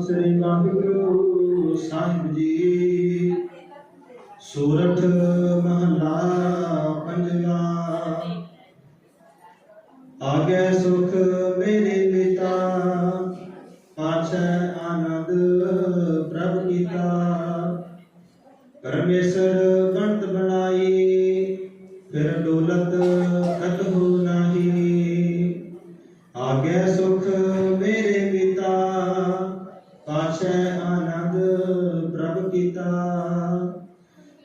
ਸ੍ਰੀ ਵਾਹਿਗੁਰੂ ਸਾਹਿਬ ਜੀ। ਸੂਰਠ ਮਹਲਾ ਪੰਜਵਾ। ਆਗੇ ਸੁਖ ਮੇਰੇ ਪਿਤਾ, ਪਾਛੈ ਆਨੰਦ ਪ੍ਰਭ ਕੀਤਾ। ਪਰਮੇਸ਼ਰ ਗੰਤ ਬਣਾਈ, ਫਿਰ ਦੌਲਤ ਕਤਹੁ ਨਾਹੀ ਆਨੰਦ ਪ੍ਰਭ ਕੀਤਾ।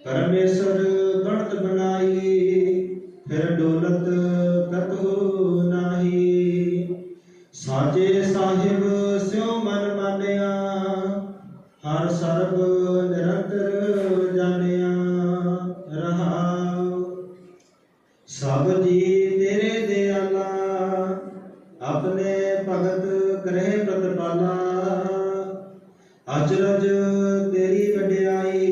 ਪਰਮੇਸ਼ਰ ਗਣਤ ਬਣਾਈ, ਫਿਰ ਡੋਲਤ ਕਤਹੁ ਨਾਹੀ। ਸਾਜੇ ਸਾਹਿਬ ਸਿਉ ਮਨ ਮਾਨਿਆ, ਹਰ ਸਰਬ ਨਿਰੰਤਰ ਜਾਣਿਆ ਰਹਾਉ ਸਭ ਜੀ ਤੇਰੇ ਦਿਆਲਾ, ਆਪਣੇ ਭਗਤ ਕਰੇ ਪ੍ਰਤਪਾਲਾ। ਅਚਰਜ ਤੇਰੀ ਵਡਿਆਈ,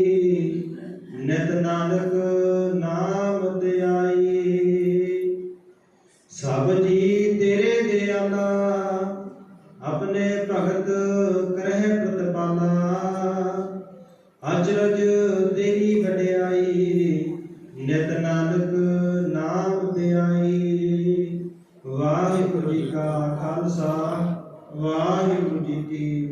ਨਿਤ ਨਾਨਕ ਨਾਮ ਦਿਆਈ ਸਭ ਜੀ ਤੇਰੇ ਦਿਆਲਾ ਆਪਣੇ ਭਗਤ ਕਰਹਿ ਪ੍ਰਤਪਾਲਾ ਅਚਰਜ ਤੇਰੀ ਵਡਿਆਈ, ਨਿਤ ਨਾਨਕ ਨਾਮ ਦਿਆਈ ਵਾਹਿਗੁਰੂ ਜੀ ਕਾ ਖਾਲਸਾ, ਵਾਹਿਗੁਰੂ ਜੀ ਕੀ